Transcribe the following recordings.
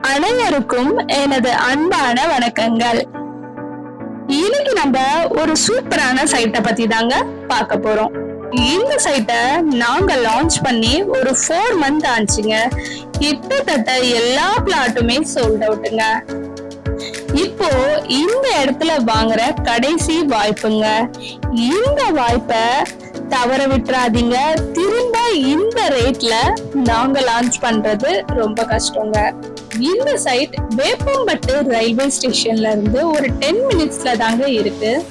அனைவருக்கும் எனது அன்பான வணக்கங்கள். இன்னைக்கு நம்ம ஒரு சூப்பரான சைட்டை பத்தி தாங்க பார்க்க போறோம். இந்த சைட்டை நாங்க லான்ச் பண்ணி ஒரு ஃபோர் மந்த் ஆச்சுங்க. கிட்டத்தட்ட எல்லா பிளாட்டுமே சோல்ட் அவுட்டுங்க இப்போ இந்த இடத்துல வாங்குற கடைசி வாய்ப்புங்க. இந்த வாய்ப்பை தவற விட்டுறாதீங்க. திரும்ப இந்த ரேட்ல நாங்க லான்ச் பண்றது ரொம்ப கஷ்டங்க. இந்த சைட் வேப்பம்பட்டு ரயில்வே ஸ்டேஷன்ல இருந்து ஒரு டென் மினிட்ஸ்ல தாங்க இருக்கு.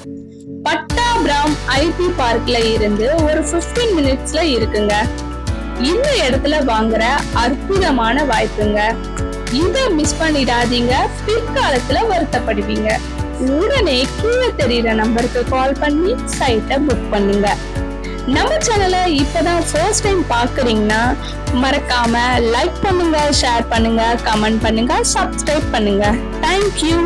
பட்டாபிராம் ஐடி பார்க்ல இருந்து ஒரு 15 மினிட்ஸ்ல இருக்குங்க. இந்த இடத்துல வாங்குற அற்புதமான வாய்ப்புங்க. இதை மிஸ் பண்ணிடாதீங்க. பிற்காலத்துல வருத்தப்படுவீங்க. உடனே கீழே தெரியுற நம்பருக்கு கால் பண்ணி சைட்டை புக் பண்ணுங்க. நம்ம சேனலை இப்போதான் ஃபர்ஸ்ட் டைம் பார்க்குறீங்கன்னா மறக்காம லைக் பண்ணுங்க ஷேர் பண்ணுங்க கமெண்ட் பண்ணுங்க சப்ஸ்கிரைப் பண்ணுங்க. தேங்க்யூ